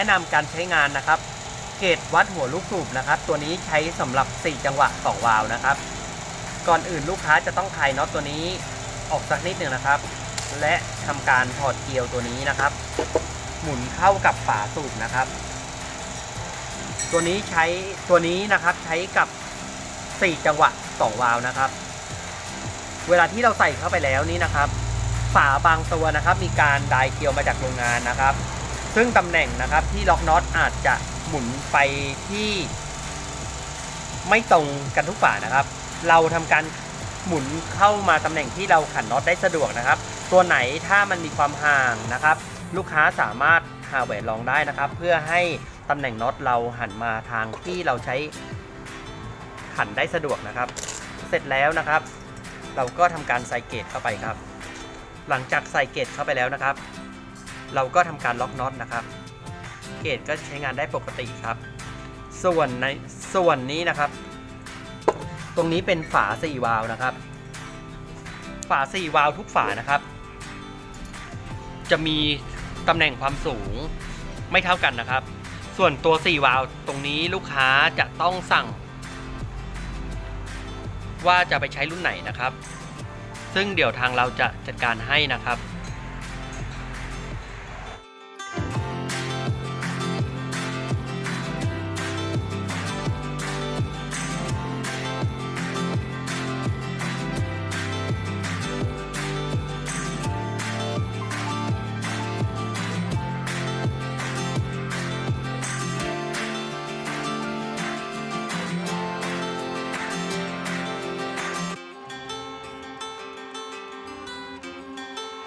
นะนำการใช้งานนะครับ เกจวัดหัวลูกสูบนะครับ ตัวนี้ใช้สำหรับ 4 จังหวะ 2 วาล์วนะครับ ก่อนอื่นลูกค้าจะต้องคลายน็อตตัวนี้ออกสักนิดหนึ่งนะครับ และทำการถอดเกลียวตัวนี้นะครับ หมุนเข้ากับฝาสูบนะครับ ตัวนี้ใช้ตัวนี้นะครับใช้กับ 4 จังหวะ 2 วาล์วนะครับ เวลาที่เราใส่เข้าไปแล้วนี้นะครับ ฝาบางตัวนะครับ มีการดายเกลียวมาจากโรงงานนะครับ ซึ่งตำแหน่งนะครับที่ล็อกน็อตอาจจะหมุนไปที่ไม่ตรงกันทุกฝานะครับ เราทำการหมุนเข้ามาตำแหน่งที่เราขันน็อตได้สะดวกนะครับ ตัวไหนถ้ามันมีความห่างนะครับ ลูกค้าสามารถหาแหวนรองได้นะครับ เพื่อให้ตำแหน่งน็อตเราหันมาทางที่เราใช้หันได้สะดวกนะครับ เสร็จแล้วนะครับ เราก็ทำการใส่เกจเข้าไปครับ หลังจากใส่เกจเข้าไปแล้วนะครับ เราก็ทำการล็อกน็อตนะครับ เกจก็ใช้งานได้ปกติครับ ส่วนในส่วนนี้นะครับ ตรงนี้เป็นฝา 4 วาล์วนะครับ ฝา 4 วาล์วทุกฝานะครับ จะมีตำแหน่งความสูงไม่เท่ากันนะครับ ส่วนตัว 4 วาล์วตรงนี้ลูกค้าจะต้องสั่ง ว่าจะไปใช้รุ่นไหนนะครับ ซึ่งเดี๋ยวทางเราจะจัดการให้นะครับ